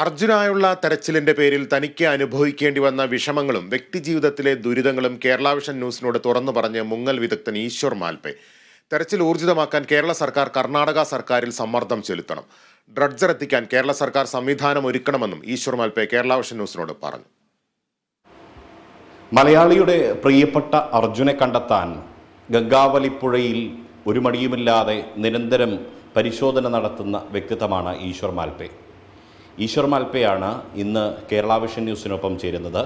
അർജുനായുള്ള തെരച്ചിലിന്റെ പേരിൽ തനിക്ക് അനുഭവിക്കേണ്ടി വന്ന വിഷമങ്ങളും വ്യക്തിജീവിതത്തിലെ ദുരിതങ്ങളും കേരള വിഷൻ ന്യൂസിനോട് തുറന്നു പറഞ്ഞ് മുങ്ങൽ വിദഗ്ധൻ ഈശ്വർ മാൽപെ. തെരച്ചിൽ ഊർജിതമാക്കാൻ കേരള സർക്കാർ കർണാടക സർക്കാരിൽ സമ്മർദ്ദം ചെലുത്തണം. ഡ്രഡ്ജർ എത്തിക്കാൻ കേരള സർക്കാർ സംവിധാനം ഒരുക്കണമെന്നും ഈശ്വർ മാൽപെ കേരള വിഷൻ ന്യൂസിനോട് പറഞ്ഞു. മലയാളിയുടെ പ്രിയപ്പെട്ട അർജുനെ കണ്ടെത്താൻ ഗംഗാവലിപ്പുഴയിൽ ഒരു മടിയുമില്ലാതെ നിരന്തരം പരിശോധന നടത്തുന്ന വ്യക്തിത്വമാണ് ഈശ്വർ മാൽപേ. ഈശ്വർ മാൽപ്പയാണ് ഇന്ന് കേരള വിഷൻ ന്യൂസിനൊപ്പം ചേരുന്നത്.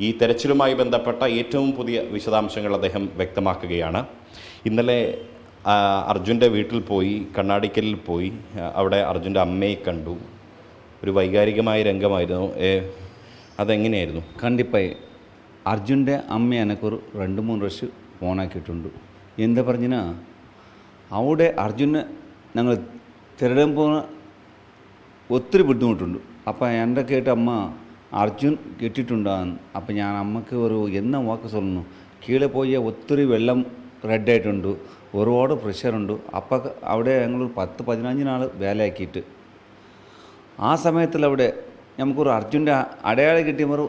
ഈ തെരച്ചിലുമായി ബന്ധപ്പെട്ട ഏറ്റവും പുതിയ വിശദാംശങ്ങൾ അദ്ദേഹം വ്യക്തമാക്കുകയാണ്. ഇന്നലെ അർജുന്റെ വീട്ടിൽ പോയി കണ്ണാടിക്കലിൽ പോയി അവിടെ അർജുന്റെ അമ്മയെ കണ്ടു. ഒരു വൈകാരികമായ രംഗമായിരുന്നു. അതെങ്ങനെയായിരുന്നു? കണ്ടിപ്പായി. അർജുന്റെ അമ്മ എനക്കൊരു രണ്ട് മൂന്ന് വർഷം ഫോണാക്കിയിട്ടുണ്ട്. എന്താ പറഞ്ഞാൽ അവിടെ അർജുനെ ഞങ്ങൾ തിരടാൻ പോകുന്ന ഒത്തിരി ബുദ്ധിമുട്ടുണ്ട്. അപ്പം എന്റെ കേട്ട് അമ്മ അർജുൻ കെട്ടിട്ടുണ്ടാന്ന്. അപ്പം ഞാൻ അമ്മയ്ക്ക് ഒരു എന്ന വാക്ക് സൊല്ലുന്നു. കീഴെ പോയ ഒത്തിരി വെള്ളം റെഡായിട്ടുണ്ട് ഒരുപാട് പ്രഷറുണ്ട് അപ്പം അവിടെ ഞങ്ങൾ പത്ത് പതിനഞ്ച് നാൾ വേലയാക്കിയിട്ട്. ആ സമയത്തിൽ അവിടെ നമുക്കൊരു അർജുന്റെ അടയാളം ഒരു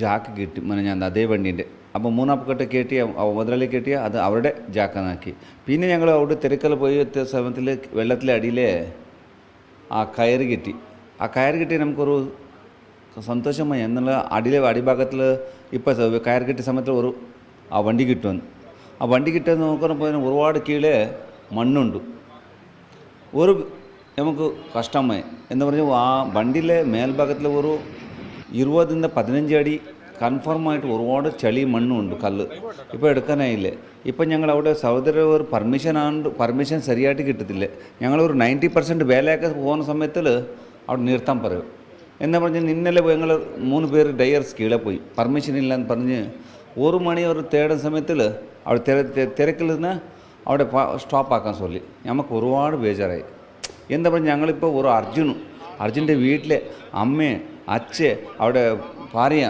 ജാക്ക് കിട്ടി. മന ഞാൻ അതേ വണ്ടീന്റെ. അപ്പോൾ മൂന്നാപ്പക്കെട്ട് കയറ്റിയ മുതലാളി കെട്ടിയ അത് അവരുടെ ജാക്കനാക്കി പിന്നെ ഞങ്ങൾ അവിടെ തിരക്കൽ പോയി സമയത്തിൽ വെള്ളത്തിലെ അടിയിലെ ആ കയറ് കിട്ടി. ആ കയറ് കിട്ടി നമുക്കൊരു സന്തോഷമായി എന്നുള്ള അടിയിലെ അടിഭാഗത്തിൽ ഇപ്പോൾ കയറ് കിട്ടിയ സമയത്ത് ഒരു ആ വണ്ടി കിട്ടുമെന്ന്. ആ വണ്ടി കിട്ടുമെന്ന് നോക്കുമ്പോൾ ഒരുപാട് കീഴെ മണ്ണുണ്ട്. ഒരു നമുക്ക് കഷ്ടമായി. എന്ന് പറഞ്ഞാൽ ആ വണ്ടിയിലെ മേൽഭാഗത്തിൽ ഒരു ഇരുപതിന്റെ പതിനഞ്ച് അടി കൺഫേമായിട്ട് ഒരുപാട് ചളി മണ്ണുണ്ട് കല്ല്. ഇപ്പോൾ എടുക്കാനായില്ല? ഇപ്പം ഞങ്ങൾ അവിടെ സഹോദര ഒരു പെർമിഷൻ ആണ് പെർമിഷൻ ശരിയായിട്ട് കിട്ടത്തില്ല. ഞങ്ങളൊരു നയന്റി പെർസെന്റ് വേലയൊക്കെ പോകുന്ന സമയത്തിൽ അവിടെ നിർത്താൻ പറയും. എന്നാ പറഞ്ഞ് ഇന്നലെ ഞങ്ങൾ മൂന്ന് പേര് ഡയർസ് കീഴെ പോയി. പെർമിഷൻ ഇല്ലെന്ന് പറഞ്ഞ് ഒരു മണി ഒരു തേടുന്ന സമയത്തിൽ അവിടെ തിര തിരക്കിൽ നിന്ന് അവിടെ സ്റ്റോപ്പാക്കാൻ ചൊല്ലി നമുക്ക് ഒരുപാട് ബേജാറായി. എന്താ പറഞ്ഞാൽ ഞങ്ങളിപ്പോൾ ഒരു അർജുനും അർജുന്റെ വീട്ടിലെ അമ്മയെ അച്ഛ അവിടെ ഭാര്യ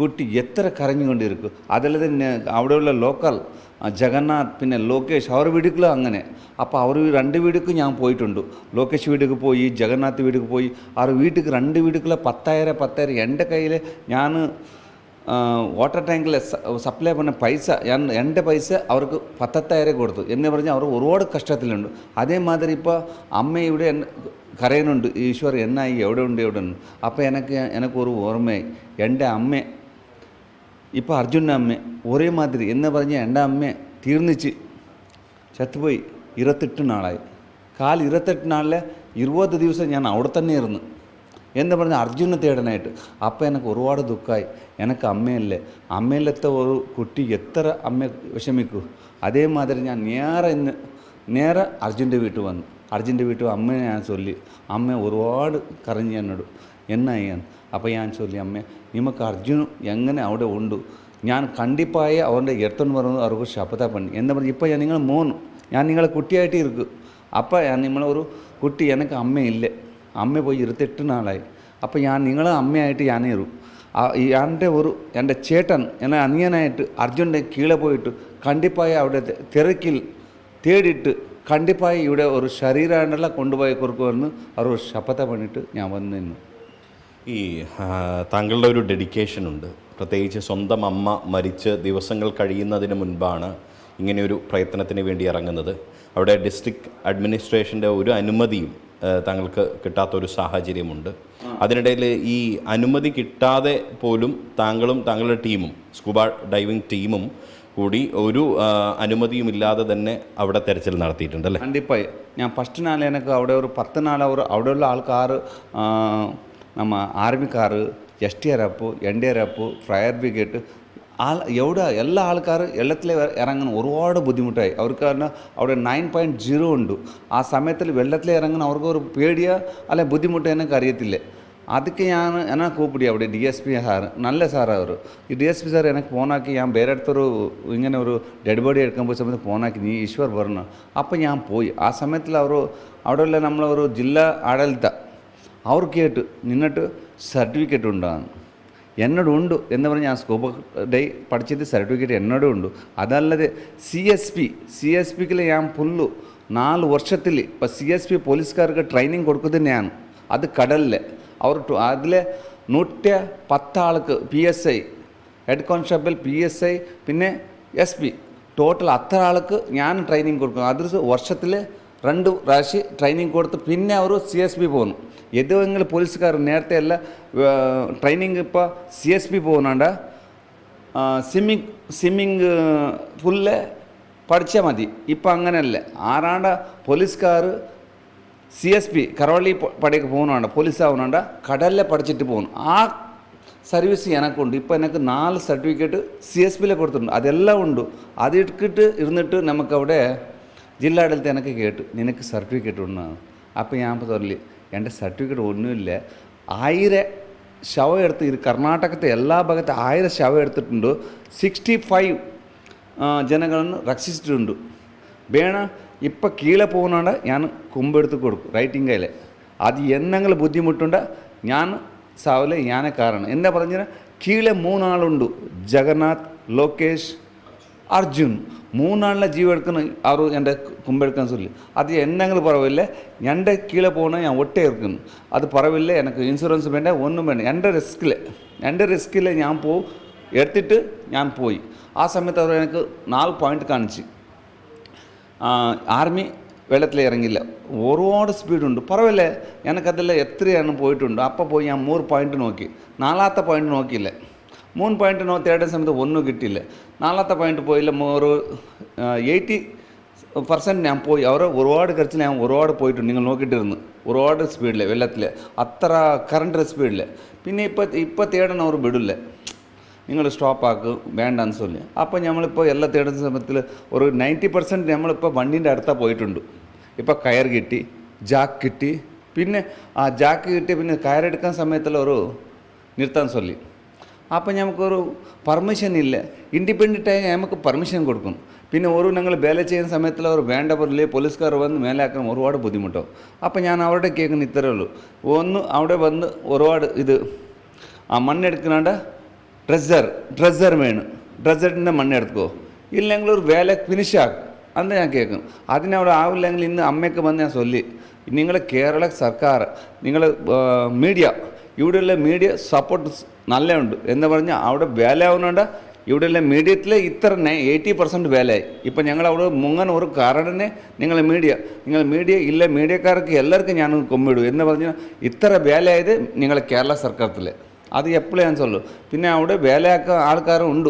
കുട്ടി എത്ര കരഞ്ഞുകൊണ്ടിരിക്കും. അതിൽ തന്നെ അവിടെയുള്ള ലോക്കൽ ജഗന്നാഥ് പിന്നെ ലോകേഷ് അവർ വീടുകളും അങ്ങനെ. അപ്പോൾ അവർ രണ്ട് വീടുക്ക് ഞാൻ പോയിട്ടുണ്ട്. ലോകേഷ് വീടുക്ക് പോയി ജഗന്നാഥ് വീടുക്ക് പോയി. അവർ വീട്ടിൽ രണ്ട് വീടുകളെ പത്തായിരം പത്തായിരം. എന്റെ കയ്യിൽ ഞാൻ വാട്ടർ ടാങ്കിൽ സപ്ലൈ പറഞ്ഞ പൈസ ഞാൻ എന്റെ പൈസ അവർക്ക് പത്തത്തായിരം കൊടുത്തു. എന്ന് പറഞ്ഞാൽ അവർ ഒരുപാട് കഷ്ടത്തിലുണ്ട്. അതേമാതിരി ഇപ്പോൾ അമ്മ ഇവിടെ കരയുന്നുണ്ട്. ഈശ്വർ എന്നായി? എവിടെ ഉണ്ട്? എവിടെ ഉണ്ട്? അപ്പോൾ എനിക്ക് എനിക്കൊരു ഓർമ്മയായി. എന്റെ അമ്മ ഇപ്പോൾ അർജുന്റെ അമ്മ ഒരേ മാതിരി എന്ന് പറഞ്ഞ എന്റെ അമ്മ തീർന്നിച്ച് ചത്തുപോയി ഇരുപത്തെട്ട് നാളായി. കാൽ ഇരുപത്തെട്ട് നാളിലെ ഇരുപത് ദിവസം ഞാൻ അവിടെ തന്നെ ഇരുന്നു. എന്ന് പറഞ്ഞാൽ അർജുനെ തേടാനായിട്ട്. അപ്പം എനിക്ക് ഒരുപാട് ദുഃഖമായി എനിക്ക് അമ്മയല്ലേ? അമ്മയിലത്തെ ഒരു കുട്ടി എത്ര അമ്മ വിഷമിക്കൂ? അതേമാതിരി ഞാൻ നേരെ ഇന്ന് നേരെ അർജുന്റെ വീട്ടിൽ വന്നു. അർജുന്റെ വീട്ടിൽ അമ്മയെ ഞാൻ ചൊല്ലി. അമ്മ ഒരുപാട് കരഞ്ഞു എന്നോട് എന്നായി അപ്പം ഞാൻ ചൊല്ലി അമ്മ നിമക്ക് അർജുനും എങ്ങനെ അവിടെ ഉണ്ട്? ഞാൻ കണ്ടിപ്പായ അവന്റെ എടുത്തെന്ന് പറഞ്ഞു അവർക്ക് ശപഥ പണി എന്താ പറഞ്ഞു ഇപ്പോൾ ഞാൻ നിങ്ങൾ മോനും ഞാൻ നിങ്ങളെ കുട്ടിയായിട്ട് ഇരിക്കും. അപ്പോൾ ഞാൻ നിങ്ങളൊരു കുട്ടി എനിക്ക് അമ്മയില്ല. അമ്മ പോയി ഇരുപത്തെട്ട് നാളായി. അപ്പോൾ ഞാൻ നിങ്ങളെ അമ്മയായിട്ട് ഞാൻ ഇരും. എന്റെ ഒരു എന്റെ ചേട്ടൻ എന്നെ അനിയനായിട്ട് അർജുന്റെ കീഴെ പോയിട്ട് കണ്ടിപ്പായ അവിടെ തിരക്കിൽ തേടിയിട്ട് കണ്ടിപ്പായി ഇവിടെ ഒരു ശരീരമെല്ലാം കൊണ്ടുപോയി കൊടുക്കുമെന്ന് അവർ ശപഥ പണിയിട്ട് ഞാൻ വന്നു നിന്നു. ഈ താങ്കളുടെ ഒരു ഡെഡിക്കേഷൻ ഉണ്ട്. പ്രത്യേകിച്ച് സ്വന്തം അമ്മ മരിച്ച് ദിവസങ്ങൾ കഴിയുന്നതിന് മുൻപാണ് ഇങ്ങനെയൊരു പ്രയത്നത്തിന് വേണ്ടി ഇറങ്ങുന്നത്. അവിടെ ഡിസ്ട്രിക്ട് അഡ്മിനിസ്ട്രേഷന്റെ ഒരു അനുമതിയും താങ്കൾക്ക് താങ്കൾക്ക് കിട്ടാത്തൊരു സാഹചര്യമുണ്ട്. അതിനിടയിൽ ഈ അനുമതി കിട്ടാതെ പോലും താങ്കളും താങ്കളുടെ ടീമും സ്കൂബ ഡൈവിംഗ് ടീമും കൂടി ഒരു അനുമതിയും ഇല്ലാതെ തന്നെ അവിടെ തെരച്ചിൽ നടത്തിയിട്ടുണ്ട് അല്ലേ? കണ്ടിപ്പായി. ഞാൻ ഫസ്റ്റ് നാളെ എനിക്ക് അവിടെ ഒരു പത്ത് നാളെ ഒരു അവിടെയുള്ള ആൾക്കാർ ನಮ್ಮ army car S T R F NDRF fire brigade ആൾ എവിടെ എല്ലാ ആൾക്കാർ വെള്ളത്തിലെ ഇറങ്ങുന്ന ഒരുപാട് ബുദ്ധിമുട്ടായി അവർക്ക് കാരണം അവിടെ നയൻ പോയിൻറ്റ് ജീറോ ഉണ്ട് ആ സമയത്തിൽ വെള്ളത്തിൽ ഇറങ്ങുന്ന അവർക്ക് ഒരു പേടിയോ അല്ലെ ബുദ്ധിമുട്ടോ എന്നൊക്കെ അറിയത്തില്ല ಅದಕ್ಕೆ ನಾನು ಏನೋ ಕೂಪಿಡಿ ಅವಡೆ ಡಿ ಎಸ್ ಪಿ ಸಾರ್ ನಲ್ಲ ಸಾರ್ ಅವರು ಈ ಡಿ ಎಸ್ ಪಿ ಸಾರ್ ಏನಕ್ಕೆ ಫೋನ್ ಹಾಕಿ ഞാൻ ಬೇರೆ അടുത്തൊരു ഇങ്ങനെ ഒരു ഡെഡ് ബോഡി എടുക്കാൻ പോയ സമയത്ത് ഫോൺ ആക്കി നീ ഈശ്വർ പറഞ്ഞു അപ്പം ഞാൻ പോയി ആ സമയത്തിൽ അവർ അവിടെയുള്ള നമ്മളൊരു ജില്ലാ ആഡളിത്ത അവർക്കായിട്ട് നിന്നിട്ട് സർട്ടിഫിക്കറ്റ് ഉണ്ടാകുന്നു എന്നോട് ഉണ്ട് എന്ന് പറഞ്ഞ് ആ സ്കോപ്പ് ഡേ പഠിച്ചത് സർട്ടിഫിക്കറ്റ് എന്നോടുണ്ട്. അതല്ലാതെ C S P C S പിക്കിൽ ഞാൻ ഫുള്ളു നാല് വർഷത്തിൽ ഇപ്പം സി എസ് പി പോലീസുകാർക്ക് ട്രെയിനിങ് കൊടുക്കുന്നതന്നെയാണ് ഞാൻ അത് കടലിൽ അവർ അതിൽ നൂറ്റ പത്താൾക്ക് P S I head constable P S I പിന്നെ എസ് പി ടോട്ടൽ അത്ര ആൾക്ക് ഞാൻ ട്രെയിനിങ് കൊടുക്കും. അത് വർഷത്തിൽ രണ്ട് പ്രാവശ്യം ട്രെയിനിങ് കൊടുത്ത് പിന്നെ അവർ സി എസ് പി പോകുന്നു ഏതെങ്കിലും പോലീസുകാർ നേരത്തെ അല്ല ട്രെയിനിങ് ഇപ്പോൾ സി എസ് പി പോകുന്നുണ്ട് സ്വിമ്മിങ് സ്വിമ്മിങ് ഫുള്ള് പഠിച്ചാൽ മതി ഇപ്പം അങ്ങനെയല്ല ആറാണ്ട പോലീസുകാർ സി എസ് പി കറവള്ളി പടയ്ക്ക് പോകുന്നുണ്ട് പോലീസ് ആവുന്നുണ്ട് കടലിൽ പഠിച്ചിട്ട് പോകുന്നു ആ സർവീസ് എനക്കുണ്ട് ഇപ്പോൾ എനിക്ക് നാല് സർട്ടിഫിക്കറ്റ് സി എസ് പിയിലെ കൊടുത്തിട്ടുണ്ട് അതെല്ലാം ഉണ്ട് അത് എടുത്തിട്ട് ഇരുന്നിട്ട് നമുക്കവിടെ ജില്ലാടലത്തെ എനിക്ക് കേട്ടു നിനക്ക് സർട്ടിഫിക്കറ്റ് ഉണ്ട് അപ്പോൾ ഞാൻ പറഞ്ഞില്ല എന്റെ സർട്ടിഫിക്കറ്റ് ഒന്നുമില്ല. ആയിരം ശവം എടുത്ത് ഇത് കർണാടകത്തെ എല്ലാ ഭാഗത്തെ ആയിരം ശവം എടുത്തിട്ടുണ്ട്. സിക്സ്റ്റി ഫൈവ് ജനങ്ങളെന്ന് രക്ഷിച്ചിട്ടുണ്ട്. വേണം ഇപ്പം കീഴെ പോകുന്നോണ്ട് ഞാൻ കുമ്പെടുത്ത് കൊടുക്കും റൈറ്റിംഗ് കയ്യിൽ അത് എന്നെങ്കിലും ബുദ്ധിമുട്ടുണ്ട് ഞാൻ സാവിലെ ഞാനേ കാരണം. എന്നാ പറഞ്ഞാൽ കീഴെ മൂന്നാളുണ്ട്. ജഗന്നാഥ് ലോകേഷ് അർജുൻ മൂന്നാളിലെ ജീവ എടുക്കുന്ന അവർ എന്റെ കുമ്പെടുക്കാൻ ചൊല്ലി അത് എന്തെങ്കിലും പറവില്ല എന്റെ കീഴെ പോകണ ഞാൻ ഒട്ടേ ഇരിക്കുന്നു അത് പറവില്ല എനിക്ക് ഇൻഷുറൻസ് വേണ്ട ഒന്നും വേണ്ട എന്റെ റിസ്കിൽ എന്റെ റിസ്കിൽ ഞാൻ പോകും എടുത്തിട്ട് ഞാൻ പോയി ആ സമയത്ത് അവർ എനിക്ക് നാല് പോയിന്റ് കാണിച്ച് ആർമി വെള്ളത്തിൽ ഇറങ്ങില്ല ഒരുപാട് സ്പീഡുണ്ട് പറവല്ലേ എനിക്കതെല്ലാം എത്രയാണ് പോയിട്ടുണ്ട് അപ്പോൾ പോയി ഞാൻ മൂന്ന് പോയിന്റ് നോക്കി നാലാമത്തെ പോയിന്റ് നോക്കിയില്ല മൂന്ന് പോയിന്റ് നോ തേടുന്ന സമയത്ത് ഒന്നും കിട്ടിയില്ല നാലാമത്തെ പോയിന്റ് പോയില്ല ഒരു എയ്റ്റി പെർസെന്റ് ഞാൻ പോയി അവർ ഒരുപാട് കരച്ചിൽ ഞാൻ ഒരുപാട് പോയിട്ടുണ്ട് നിങ്ങൾ നോക്കിയിട്ടിരുന്നു ഒരുപാട് സ്പീഡിൽ വെള്ളത്തിൽ അത്ര കറണ്ട് സ്പീഡിൽ പിന്നെ ഇപ്പോൾ ഇപ്പോൾ തേടണ അവർ വിടില്ല നിങ്ങൾ സ്റ്റോപ്പ് ആക്കും വേണ്ടെന്ന് ചൊല്ലി അപ്പോൾ നമ്മളിപ്പോൾ എല്ലാ തേടുന്ന സമയത്തിൽ ഒരു നയന്റി പെർസെന്റ് നമ്മളിപ്പോൾ വണ്ടീന്റെ അടുത്താ പോയിട്ടുണ്ട് ഇപ്പോൾ കയർ കിട്ടി ജാക്ക് കിട്ടി പിന്നെ ആ ജാക്ക് കിട്ടി പിന്നെ കയറെടുക്കാൻ സമയത്തുള്ള ഒരു നിർത്താൻ ചൊല്ലി അപ്പോൾ നമുക്കൊരു പെർമിഷൻ ഇല്ല. ഇൻഡിപെൻഡന്റായി നമുക്ക് പെർമിഷൻ കൊടുക്കും. പിന്നെ ഒരു ഞങ്ങൾ വേല ചെയ്യുന്ന സമയത്തിൽ അവർ വേണ്ട പോലെ പോലീസുകാർ വന്ന് മേലാക്കാൻ ഒരുപാട് ബുദ്ധിമുട്ടാവും അപ്പോൾ ഞാൻ അവരുടെ കേൾക്കുന്ന ഇത്രയേ ഉള്ളൂ. ഒന്ന് അവിടെ വന്ന് ഒരുപാട് ഇത് ആ മണ്ണെടുക്കുന്നാണ്ട് ഡ്രസ്സർ ഡ്രസ്സർ വേണം ഡ്രസ്സറിന്റെ മണ്ണെടുക്കോ ഇല്ലെങ്കിൽ ഒരു വേല ഫിനിഷ് അന്ന് ഞാൻ കേൾക്കും. അതിനവിടെ ആവില്ലെങ്കിൽ ഇന്ന് അമ്മയ്ക്ക് വന്ന് ഞാൻ ചൊല്ലി. നിങ്ങൾ കേരള സർക്കാർ നിങ്ങൾ മീഡിയ ഇവിടെയുള്ള മീഡിയ സപ്പോർട്ട് നല്ലുണ്ട് എന്ന് പറഞ്ഞാൽ അവിടെ വേല ആവുന്നുണ്ട് ഇവിടെയുള്ള മീഡിയത്തിൽ ഇത്ര എയ്റ്റി പെർസെന്റ് വേലയായി. ഇപ്പം ഞങ്ങൾ അവിടെ മുങ്ങൻ ഒരു കാരണനെ നിങ്ങൾ മീഡിയ. നിങ്ങൾ മീഡിയ ഇല്ല മീഡിയക്കാർക്ക് എല്ലാവർക്കും ഞാൻ കൊമ്പിടും. എന്ന് പറഞ്ഞാൽ ഇത്ര വേലയായത് നിങ്ങൾ കേരള സർക്കാരത്തിൽ അത് എപ്പോഴും ഞാൻ ചൊല്ലു. പിന്നെ അവിടെ വേലയാക്കാൻ ആൾക്കാരും ഉണ്ട്.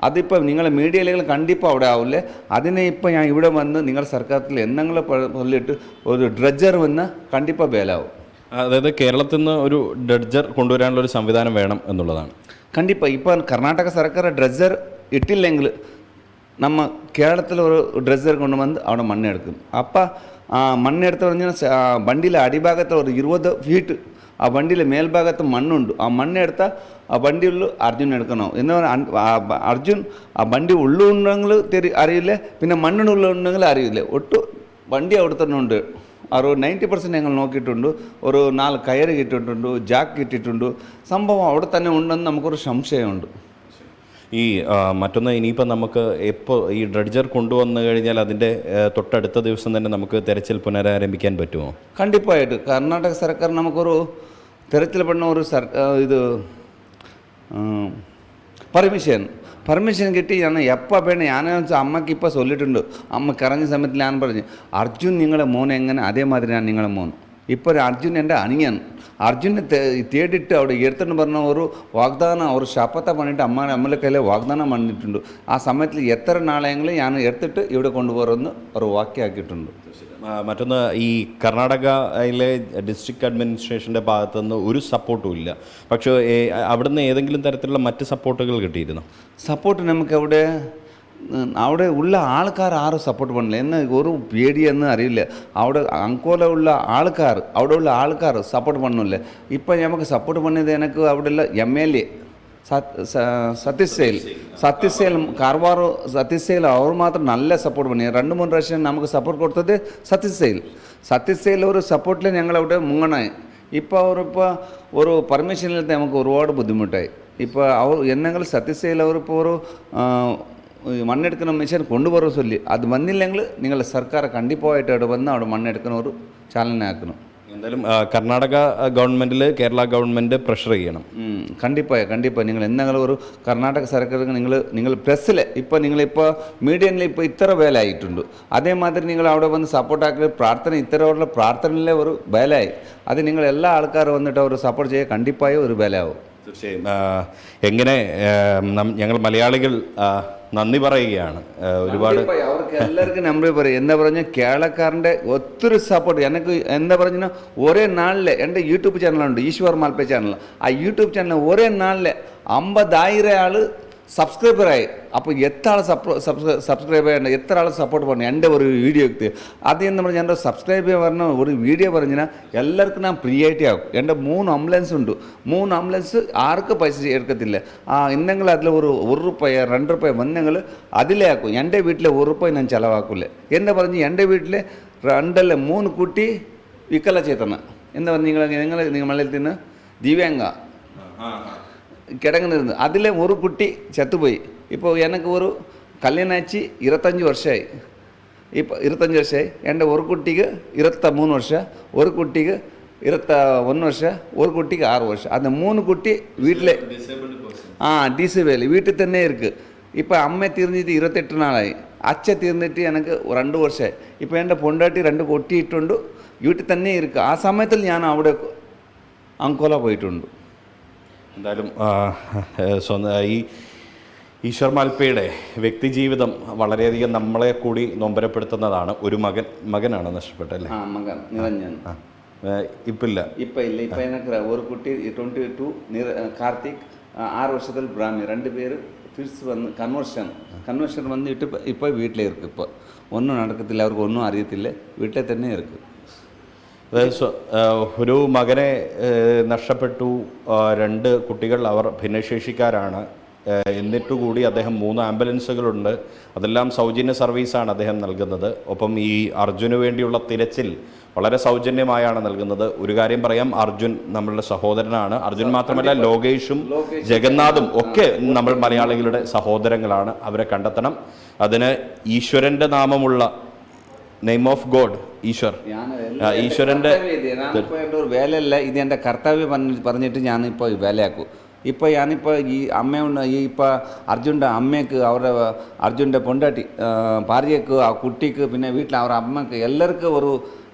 അതിപ്പോൾ നിങ്ങൾ മീഡിയയിൽ കണ്ടിപ്പോൾ അവിടെ ആവില്ലേ? അതിനെ ഇപ്പോൾ ഞാൻ ഇവിടെ വന്ന് നിങ്ങളുടെ സർക്കാരത്തിൽ എന്തെങ്കിലും പ- ഒരു ഡ്രഡ്ജർ വന്ന് കണ്ടിപ്പോൾ വേലാവും. അതായത് കേരളത്തിൽ നിന്ന് ഒരു ഡഡ്ജർ കൊണ്ടുവരാനുള്ള ഒരു സംവിധാനം വേണം എന്നുള്ളതാണ് കണ്ടിപ്പാ ഇപ്പോൾ കർണാടക സർക്കാർ ഡ്രസ്സർ ഇട്ടില്ലെങ്കിൽ நம்ம കേരളത്തിൽ ഒരു ഡ്രസ്സർ കൊണ്ടുവന്ന് അവിടെ മണ്ണെടുക്കും അപ്പം ആ മണ്ണെടുത്ത് പറഞ്ഞാൽ സ- ആ വണ്ടിയിലെ അടിഭാഗത്ത് ഒരു ഇരുപത് ഫീറ്റ് ആ വണ്ടിയിലെ മേൽഭാഗത്ത് മണ്ണുണ്ട് ആ മണ്ണെടുത്താൽ ആ വണ്ടിയുള്ളു അർജുൻ എടുക്കണം എന്ന് പറഞ്ഞാൽ അൻ- ആ ബ- അർജുൻ ആ വണ്ടി ഉള്ളുണ്ടെങ്കിൽ തെരി അറിയില്ല പിന്നെ മണ്ണിനുള്ളുണ്ടെങ്കിൽ അറിയില്ല ഒട്ടു വണ്ടി അവിടെ തന്നെ ഉണ്ട് ഒരു നയന്റി പെർസെന്റ് ഞങ്ങൾ നോക്കിയിട്ടുണ്ട്. ഒരു നാല് കയറ് കിട്ടിയിട്ടുണ്ട് ജാക്ക് കിട്ടിയിട്ടുണ്ട്. സംഭവം അവിടെ തന്നെ ഉണ്ടെന്ന് നമുക്കൊരു സംശയമുണ്ട്. ഈ മറ്റൊന്ന് ഇനിയിപ്പോൾ നമുക്ക് എപ്പോൾ ഈ ഡ്രഡ്ജർ കൊണ്ടുവന്നു കഴിഞ്ഞാൽ അതിന്റെ തൊട്ടടുത്ത ദിവസം തന്നെ നമുക്ക് തെരച്ചിൽ പുനരാരംഭിക്കാൻ പറ്റുമോ? കണ്ടിപ്പായിട്ട് കർണാടക സർക്കാർ നമുക്കൊരു തെരച്ചിൽ പെടുന്ന ഒരു സർ ഇത് പെർമിഷൻ പെർമിഷൻ കിട്ടി ഞാൻ എപ്പോൾ വേണം ഞാൻ വെച്ചാൽ അമ്മയ്ക്ക് ഇപ്പോൾ ചൊല്ലിട്ടുണ്ട് അമ്മ കറഞ്ഞ സമയത്ത് ഞാൻ പറഞ്ഞു അർജുൻ നിങ്ങളെ മോൻ എങ്ങനെ? അതേമാതിരി ഞാൻ നിങ്ങളെ മോൻ. ഇപ്പോൾ അർജുൻ എന്റെ അണിയൻ അർജുനെ തേടിയിട്ട് അവിടെ എടുത്തിട്ട് പറഞ്ഞ ഒരു വാഗ്ദാനം അവർ ശപഥ പണിയിട്ട് അമ്മ നമ്മളെ കയ്യിൽ വാഗ്ദാനം പണിയിട്ടുണ്ട് ആ സമയത്തിൽ എത്ര നാളെയെങ്കിലും ഞാൻ എടുത്തിട്ട് ഇവിടെ കൊണ്ടുപോകുമെന്ന് ഒരു വാക്യാക്കിയിട്ടുണ്ട്. മറ്റൊന്ന് ഈ കർണാടകയിലെ ഡിസ്ട്രിക്ട് അഡ്മിനിസ്ട്രേഷന്റെ ഭാഗത്തുനിന്ന് ഒരു സപ്പോർട്ടും ഇല്ല. പക്ഷേ അവിടുന്ന് ഏതെങ്കിലും തരത്തിലുള്ള മറ്റ് സപ്പോർട്ടുകൾ കിട്ടിയിരുന്നു? സപ്പോർട്ട് നമുക്ക് അവിടെ അവിടെ ഉള്ള ആൾക്കാർ ആരും സപ്പോർട്ട് പണില്ല. എന്ന് ഒരു പേടിയെന്ന് അറിയില്ല. അവിടെ അങ്കോല ഉള്ള ആൾക്കാർ അവിടെ ഉള്ള ആൾക്കാർ സപ്പോർട്ട് പണില്ല. ഇപ്പം നമുക്ക് സപ്പോർട്ട് പണിയത് എനിക്ക് അവിടെ ഉള്ള M L A Satish Sail Satish Sail Karwar Satish Sail അവർ മാത്രം നല്ല സപ്പോർട്ട് പണി രണ്ട് മൂന്ന് പ്രാവശ്യം നമുക്ക് സപ്പോർട്ട് കൊടുത്തത് സത്യസേൽ. സത്യസേൽ ഒരു സപ്പോർട്ടിൽ ഞങ്ങളവിടെ മുങ്ങണായി. ഇപ്പോൾ അവരിപ്പോൾ ഒരു പെർമിഷനിൽ നമുക്ക് ഒരുപാട് ബുദ്ധിമുട്ടായി. ഇപ്പോൾ അവർ എന്തെങ്കിലും സത്യസേൽ അവരിപ്പോൾ ഒരു ಮಣ್ಣೆಡ್ಕೋ മെഷീൻ ಕೊಂಡು ಬರೋ അത് വന്നില്ലെങ്കിൽ നിങ്ങൾ സർക്കാർ കണ്ടിപ്പോയിട്ട് അവിടെ വന്ന് അവിടെ മണ്ണെടുക്കുന്നവർ ചാലനാക്കണം. എന്തായാലും കർണാടക ഗവൺമെന്റിൽ കേരള ഗവൺമെന്റ് പ്രഷർ ചെയ്യണം. കണ്ടിപ്പായ കണ്ടിപ്പായ. നിങ്ങൾ എന്തെങ്കിലും ഒരു കർണാടക സർക്കാർ നിങ്ങൾ നിങ്ങൾ പ്രസ്സിൽ ഇപ്പോൾ നിങ്ങളിപ്പോൾ മീഡിയയിൽ ഇപ്പോൾ ഇത്ര വേലായിട്ടുണ്ട്. അതേമാതിരി നിങ്ങൾ അവിടെ വന്ന് സപ്പോർട്ടാക്കിയ പ്രാർത്ഥന ഇത്തരമുള്ള പ്രാർത്ഥനയിലെ ഒരു വേലായി. അത് നിങ്ങൾ എല്ലാ ആൾക്കാരും വന്നിട്ട് അവർ സപ്പോർട്ട് ചെയ്യുക കണ്ടിപ്പായ ഒരു വേലയാവും തീർച്ചയായും. എങ്ങനെ ഞങ്ങൾ മലയാളികൾ നന്ദി പറയുകയാണ്. ഒരുപാട് എല്ലാവർക്കും നമ്മൾ പറയും. എന്താ പറഞ്ഞ കേരളക്കാരന്റെ ഒത്തിരി സപ്പോർട്ട് എനിക്ക് എന്താ പറഞ്ഞാൽ ഒരേ നാളിൽ എന്റെ യൂട്യൂബ് ചാനലുണ്ട് ഈശ്വർ മാൽപ്പ ചാനൽ ആ യൂട്യൂബ് ചാനൽ ഒരേ നാളിൽ അമ്പതായിരം ആൾ സബ്സ്ക്രൈബറായി. അപ്പോൾ എത്ര ആൾ സബ്സ്ക്രൈബ് ചെയ്യണ്ട എത്ര ആൾ സപ്പോർട്ട് പറഞ്ഞു എന്റെ ഒരു വീഡിയോക്ക് അത് എന്ന് പറഞ്ഞാൽ എന്റെ സബ്സ്ക്രൈബ് ചെയ്യാൻ പറഞ്ഞ ഒരു വീഡിയോ പറഞ്ഞാൽ എല്ലാവർക്കും ഞാൻ ഫ്രീ ആയിട്ട് ആകും. എന്റെ മൂന്ന് ആംബുലൻസ് ഉണ്ട്. മൂന്ന് ആംബുലൻസ് ആർക്ക് പൈസ എടുക്കത്തില്ല. ആ ഇന്നെങ്കിൽ അതിൽ ഒരു ഒരു റുപ്പയ രണ്ട് റുപ്പയ വന്നെങ്കിൽ അതിലേ ആക്കും. എന്റെ വീട്ടിലെ ഒരു റുപ്പയ ഞാൻ ചിലവാക്കില്ല എന്ന് പറഞ്ഞ് എന്റെ വീട്ടിലെ രണ്ടല്ല മൂന്ന് കുട്ടി വിക്കല ചേത്തന എന്താ പറഞ്ഞ് നിങ്ങൾ നിങ്ങൾ മലയാളത്തിൽ നിന്ന് ദിവ്യാംഗ കിടങ്ങുന്നിരുന്നു അതിലെ ഒരു കുട്ടി ചത്തുപോയി ഇപ്പോൾ എനിക്ക് ഒരു കല്യാണാച്ചി ഇരുപത്തഞ്ച് വർഷമായി ഇപ്പോൾ ഇരുപത്തഞ്ച് വർഷമായി എൻ്റെ ഒരു കുട്ടിക്ക് ഇരുപത്ത മൂന്ന് വർഷം ഒരു കുട്ടിക്ക് ഇരുപത്ത ഒന്ന് വർഷം ഒരു കുട്ടിക്ക് ആറ് വർഷം அந்த மூணு குட்டி வீட்டில் ஆ டிசேபிள் வீட்டில் തന്നെ இருக்கு இப்போ അമ്മ തീർന്നിട്ട് ഇരുപത്തെട്ട് നാളായി അച്ഛ തീർന്നിട്ട് എനിക്ക് രണ്ട് വർഷമായി ഇപ്പോൾ എൻ്റെ പൊണ്ടാട്ടി രണ്ട് കൊട്ടിയിട്ടുണ്ട് വീട്ടിൽ തന്നെ ഇരിക്കുക ആ സമയത്തിൽ ഞാൻ അവിടെ അങ്കോല പോയിട്ടുണ്ട് എന്തായാലും ഈ ഈശ്വർ മാൽപ്പയുടെ വ്യക്തിജീവിതം വളരെയധികം നമ്മളെ കൂടി നൊമ്പരപ്പെടുത്തുന്നതാണ്. ഒരു മകൻ മകനാണ് നഷ്ടപ്പെട്ടല്ലേ മകൻ നിറഞ്ഞൻ. ഇപ്പില്ല. ഇപ്പം ഇല്ല ഇപ്പം ഒരു കുട്ടി ട്വന്റി ടു നിർ കാർത്തിക് ആറ് വർഷത്തിൽ ബ്രാഹ്മി. രണ്ട് പേര് ஃபிட்ஸ் വന്ന് கன்வர்ஷன் கன்வர்ஷன் വന്നിട്ട് ഇപ്പൊ വീട്ടിലേ வீட்டில் இருக்குது ഒന്നും ஒன்றும் நடக்கத்தில்லை ഒന്നും ஒன்றும் அறியத்தில்லை തന്നെ தண்ணி ഒരു മകനെ നഷ്ടപ്പെട്ടു. രണ്ട് കുട്ടികൾ അവർ ഭിന്നശേഷിക്കാരാണ്. എന്നിട്ടു കൂടി അദ്ദേഹം മൂന്ന് ആംബുലൻസുകളുണ്ട്. അതെല്ലാം സൗജന്യ സർവീസാണ് അദ്ദേഹം നൽകുന്നത്. ഒപ്പം ഈ അർജുന് വേണ്ടിയുള്ള തിരച്ചിൽ വളരെ സൗജന്യമായാണ് നൽകുന്നത്. ഒരു കാര്യം പറയാം അർജുൻ നമ്മളുടെ സഹോദരനാണ്. അർജുൻ മാത്രമല്ല ലോകേഷും ജഗന്നാഥും ഒക്കെ നമ്മൾ മലയാളികളുടെ സഹോദരങ്ങളാണ്. അവരെ കണ്ടെത്തണം. അതിന് ഈശ്വരന്റെ നാമമുള്ള നെയിം ഓഫ് ഗോഡ് ഈശ്വർ. ഈശ്വരന്റെ ഒരു വേലയല്ല ഇത് എന്റെ കർത്താവ് പറഞ്ഞിട്ട് ഞാൻ ഞാനിപ്പോൾ വേലയാക്കും. ഇപ്പോൾ ഞാനിപ്പോൾ ഈ അമ്മയുണ്ട് ഈ ഇപ്പോൾ അർജുന്റെ അമ്മയ്ക്ക് അവരുടെ അർജുന്റെ പൊണ്ടാട്ടി ഭാര്യയ്ക്ക് ആ കുട്ടിക്ക് പിന്നെ വീട്ടിൽ അവരുടെ അമ്മയ്ക്ക് എല്ലാവർക്കും ഒരു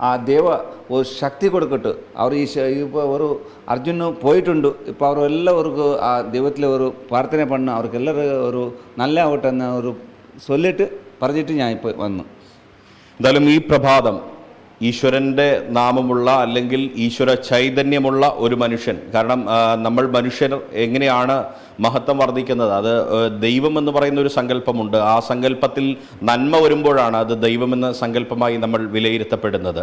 ആ ദേവ ഒരു ശക്തി കൊടുക്കട്ടു. അവർ ഈ ഇപ്പോൾ ഒരു അർജുന് പോയിട്ടുണ്ട്. ഇപ്പോൾ അവർ എല്ലാവർക്കും ആ ദൈവത്തിലെ ഒരു പ്രാർത്ഥന പണ്ണ് അവർക്ക് എല്ലാവരും ഒരു നല്ല ആവട്ടെ എന്ന ഒരു സൊല്ലിട്ട് പറഞ്ഞിട്ട് ഞാൻ ഇപ്പോൾ വന്നു. എന്തായാലും ഈ പ്രഭാതം ഈശ്വരന്റെ നാമമുള്ള അല്ലെങ്കിൽ ഈശ്വര ചൈതന്യമുള്ള ഒരു മനുഷ്യൻ. കാരണം നമ്മൾ മനുഷ്യർ എങ്ങനെയാണ് മഹത്വം വർദ്ധിക്കുന്നത്? അത് ദൈവം എന്ന് പറയുന്ന ഒരു സങ്കല്പമുണ്ട്. ആ സങ്കല്പത്തിൽ നന്മ വരുമ്പോഴാണ് അത് ദൈവമെന്ന സങ്കല്പമായി നമ്മൾ വിലയിരുത്തപ്പെടുന്നത്.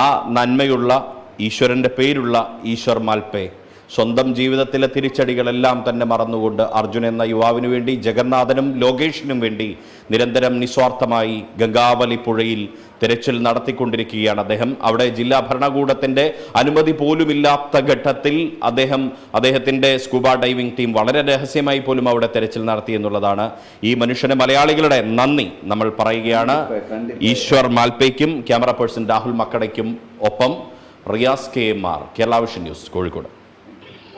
ആ നന്മയുള്ള ഈശ്വരന്റെ പേരുള്ള ഈശ്വർ മാൽപേ. സ്വന്തം ജീവിതത്തിലെ തിരിച്ചടികളെല്ലാം തന്നെ മറന്നുകൊണ്ട് അർജുൻ എന്ന യുവാവിനു വേണ്ടി ജഗന്നാഥനും ലോകേഷിനും വേണ്ടി നിരന്തരം നിസ്വാർത്ഥമായി ഗംഗാവലി പുഴയിൽ തിരച്ചിൽ നടത്തിക്കൊണ്ടിരിക്കുകയാണ് അദ്ദേഹം. അവിടെ ജില്ലാ ഭരണകൂടത്തിന്റെ അനുമതി പോലുമില്ലാത്ത ഘട്ടത്തിൽ അദ്ദേഹം അദ്ദേഹത്തിന്റെ സ്കൂബ ഡൈവിംഗ് ടീം വളരെ രഹസ്യമായി പോലും അവിടെ തിരച്ചിൽ നടത്തി എന്നുള്ളതാണ്. ഈ മനുഷ്യന് മലയാളികളുടെ നന്ദി നമ്മൾ പറയുകയാണ്. ഈശ്വർ മാൽപേക്കും ക്യാമറ പേഴ്സൺ രാഹുൽ മക്കടയ്ക്കും ഒപ്പം Riyas K M R Kerala vision news Kozhikode.